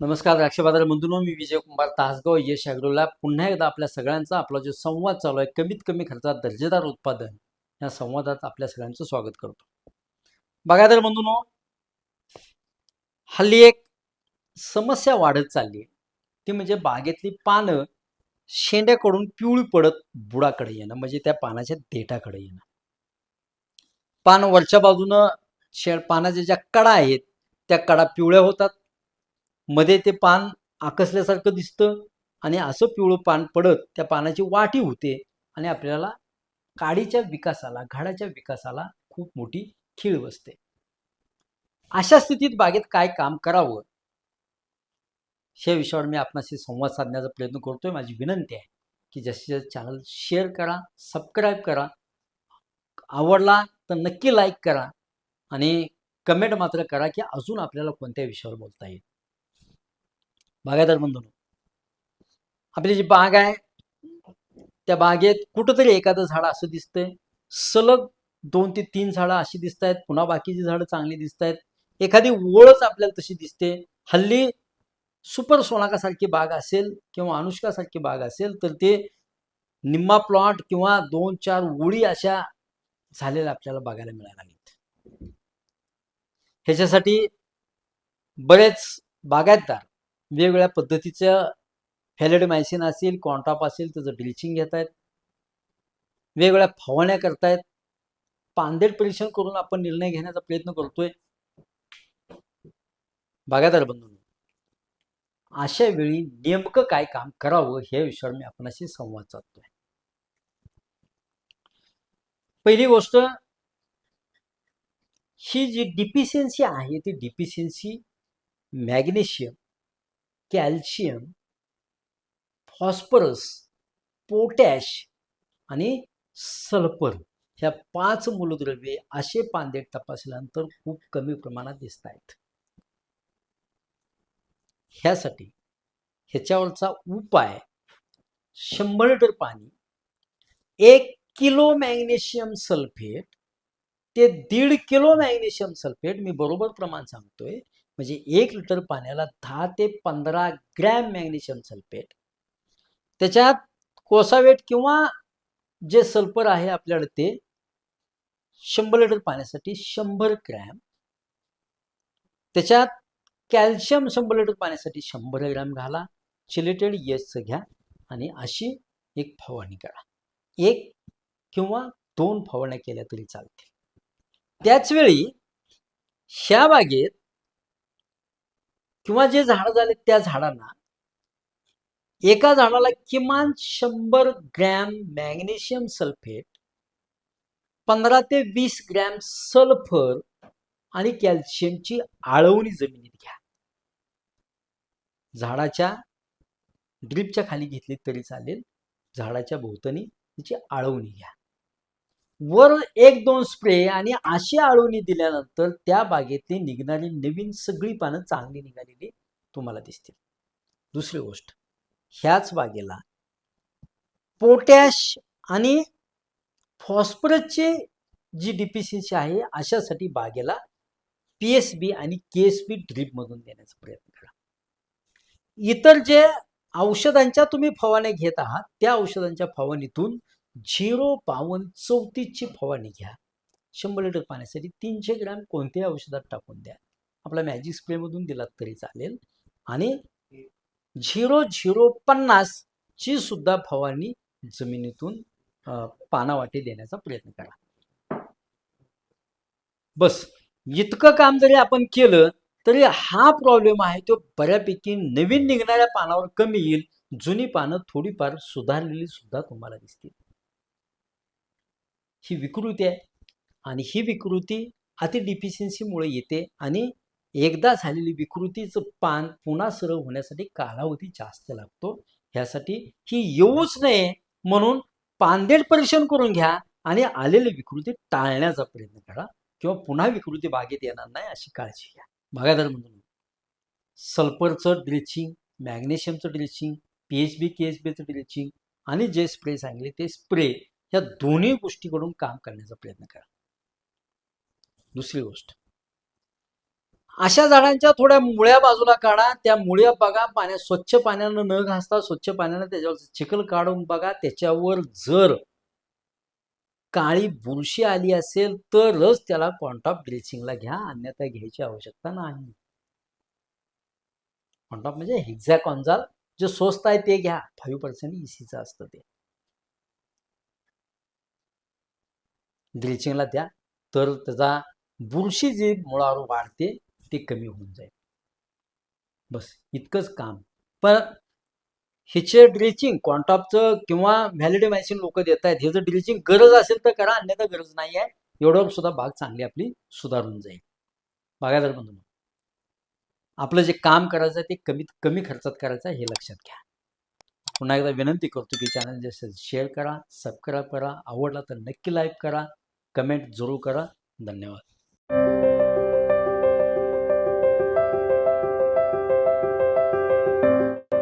नमस्कार द्राक्ष बाजार बंधूंनो मी विजय कुमार तासगाव यश ॲग्रोला पुन्हा एकदा आपल्या सगळ्यांचा आपला जो संवाद चालू आहे कमीत कमी खर्चात दर्जेदार उत्पादन या संवादात आपल्या सगळ्यांचं स्वागत करतो. बागायदार बंधूंनो हल्ली एक समस्या वाढत चालली आहे. ती म्हणजे बागेतली पानं शेंड्याकडून पिवळी पडत बुडाकडे येणं म्हणजे त्या पानाच्या देठाकडे येणं. पान वरच्या बाजूनं शे पानाच्या ज्या कडा आहेत त्या कडा पिवळ्या होतात मध्ये ते पान आकसल्यासारखं दिसतं आणि असं पिवळं पान पडत त्या पानाची वाटी होते आणि आपल्याला काडीच्या विकासाला घाडाच्या विकासाला खूप मोठी खीळ बसते. अशा स्थितीत बागेत काय काम करावं? या विषयावर मी आपणाशी संवाद साधण्याचा प्रयत्न करतोय. माझी विनंती आहे की जास्तीत जास्त चॅनल शेअर करा सबस्क्राईब करा आवडला तर नक्की लाईक करा आणि कमेंट मात्र करा की अजून आपल्याला कोणत्या विषयावर बोलता येईल. बागायदार बंधूंनो. आपली जी बाग आहे त्या बागेत कुठंतरी एखादं झाड असं दिसतंय. सलग दोन ते तीन झाडं अशी दिसत आहेत पुन्हा बाकीची झाडं चांगली दिसत आहेत एखादी ओळच आपल्याला तशी दिसते. हल्ली सुपर सोनाकासारखी बाग असेल किंवा अनुष्कासारखी बाग असेल तर ते निम्मा प्लॉट किंवा दोन चार ओळी अशा झालेल्या आपल्याला बघायला मिळायला आहेत ह्याच्यासाठी बरेच बागायतदार वेगवेगळ्या पद्धतीचं फॅलेडमायसिन असेल कॉन्टॉप असेल त्याचं ड्रिचिंग घेत आहेत वेगवेगळ्या फवारण्या करतायत. पांदेड परीक्षण करून आपण निर्णय घेण्याचा प्रयत्न करतोय. बागायदार बंधूंनो अशा वेळी नेमकं काय काम करावं हे विषयावर मी आपणाशी संवाद साधतोय. पहिली गोष्ट ही जी डिफिशियन्सी आहे ती deficiency magnesium calcium phosphorus potash आणि सल्फर ह्या पाच मूलद्रव्ये असे पांदे तपासल्यानंतर खूप कमी प्रमाणात दिसत आहेत. ह्यासाठी ह्याच्यावरचा उपाय शंभर लिटर पाणी एक किलो मॅग्नेशियम सल्फेट ते दीड किलो मॅग्नेशियम सल्फेट मी बरोबर प्रमाण सांगतोय म्हणजे एक लिटर पाण्याला दहा ते पंधरा ग्रॅम मॅग्नेशियम सल्फेट. त्याच्यात कोसावेट किंवा जे सल्फर आहे आपल्याकडे ते शंभर लिटर पाण्यासाठी शंभर ग्रॅम. त्याच्यात कॅल्शियम शंभर लिटर पाण्यासाठी शंभर ग्रॅम घाला चिलेटेड येसचं घ्या आणि अशी एक फवारणी करा. एक किंवा दोन फवारण्या केल्या तरी चालतील. त्याचवेळी ह्या बागेत किंवा जे झाड झाले त्या झाडांना एका झाडाला किमान शंभर ग्रॅम मॅग्नेशियम सल्फेट पंधरा ते वीस ग्रॅम सल्फर आणि कॅल्शियमची आळवणी जमिनीत घ्या. झाडाच्या ड्रिपच्या खाली घेतली तरी चालेल झाडाच्या भोवतणी त्याची आळवणी घ्या. वर एक दोन स्प्रे आणि अशी आळवणी दिल्यानंतर त्या बागेतली निघणारी नवीन सगळी पानं चांगली निघालेली तुम्हाला दिसतील. दुसरी गोष्ट ह्याच बागेला पोटॅश आणि फॉस्फरसची जी डिफिशियन्सी आहे अशासाठी बागेला पी एस बी आणि के एस बी ड्रीपमधून देण्याचा प्रयत्न करा. इतर जे औषधांच्या तुम्ही फवारण्या घेत आहात त्या औषधांच्या फवारणीतून झिरो पावन चौतीसची फवारणी घ्या. शंभर लिटर पाण्यासाठी तीनशे ग्रॅम कोणत्याही औषधात टाकून द्या. आपला मॅजिक स्प्रेमधून दिलात तरी चालेल. आणि झिरो झिरो पन्नासची सुद्धा फवारणी जमिनीतून पानावाटे देण्याचा प्रयत्न करा. बस इतकं काम जरी आपण केलं तरी हा प्रॉब्लेम आहे तो बऱ्यापैकी नवीन निघणाऱ्या पानावर कमी येईल. जुनी पानं थोडीफार सुधारलेली सुद्धा तुम्हाला दिसतील. ही विकृती आहे. आणि ही विकृती अति डिफिशियन्सीमुळे येते आणि एकदा झालेली विकृतीचं पान पुन्हा सरळ होण्यासाठी कालावधी जास्त लागतो. ह्यासाठी ही येऊच नये म्हणून पानदेट परीक्षण करून घ्या आणि आलेली विकृती टाळण्याचा प्रयत्न करा किंवा पुन्हा विकृती बागेत येणार नाही अशी काळजी घ्या. बागायदार म्हणून सल्फरचं drenching मॅग्नेशियमचं drenching P H B K H बीचं drenching आणि जे स्प्रे सांगले ते स्प्रे या दोन्ही गोष्टीकडून काम करण्याचा प्रयत्न करा. दुसरी गोष्ट. अशा झाडांच्या थोड्या मुळ्या बाजूला काढा. त्या मुळ्या बघा. पाण्यात स्वच्छ पाण्यानं न घासता स्वच्छ पाण्यानं त्याच्यावर चिखल काढून बघा. त्याच्यावर जर काळी बुरशी आली असेल तरच त्याला कॉन्टॉप ड्रेसिंगला घ्या. अन्यथा घ्यायची आवश्यकता नाही. कॉन्टॉप म्हणजे हिक्झॅकॉन्झाल जे स्वस्त आहे ते घ्या. फाईव्ह पर्सेंट इसीचं असतं ते. ड्रिचिंगला द्या तर त्याचा बुरशी जी मुळावर वाढते ते कमी होऊन जाईल. बस इतकंच काम. पण हिचे ड्रिचिंग कॉन्टॉपचं किंवा व्हॅलिडेमायसिन लोक देत आहेत हे जर ड्रिचिंग गरज असेल तर करा अन्यथा गरज नाही आहे एवढं सुद्धा बाग चांगली आपली सुधारून जाईल. बघा जर म्हणून आपलं जे काम करायचं आहे ते कमीत कमी खर्चात करायचं आहे हे लक्षात घ्या. पुन्हा एकदा विनंती करतो की चॅनल जसं शेअर करा सबस्क्राईब करा आवडला तर नक्की लाईक करा. कमेंट जरूर करा. धन्यवाद.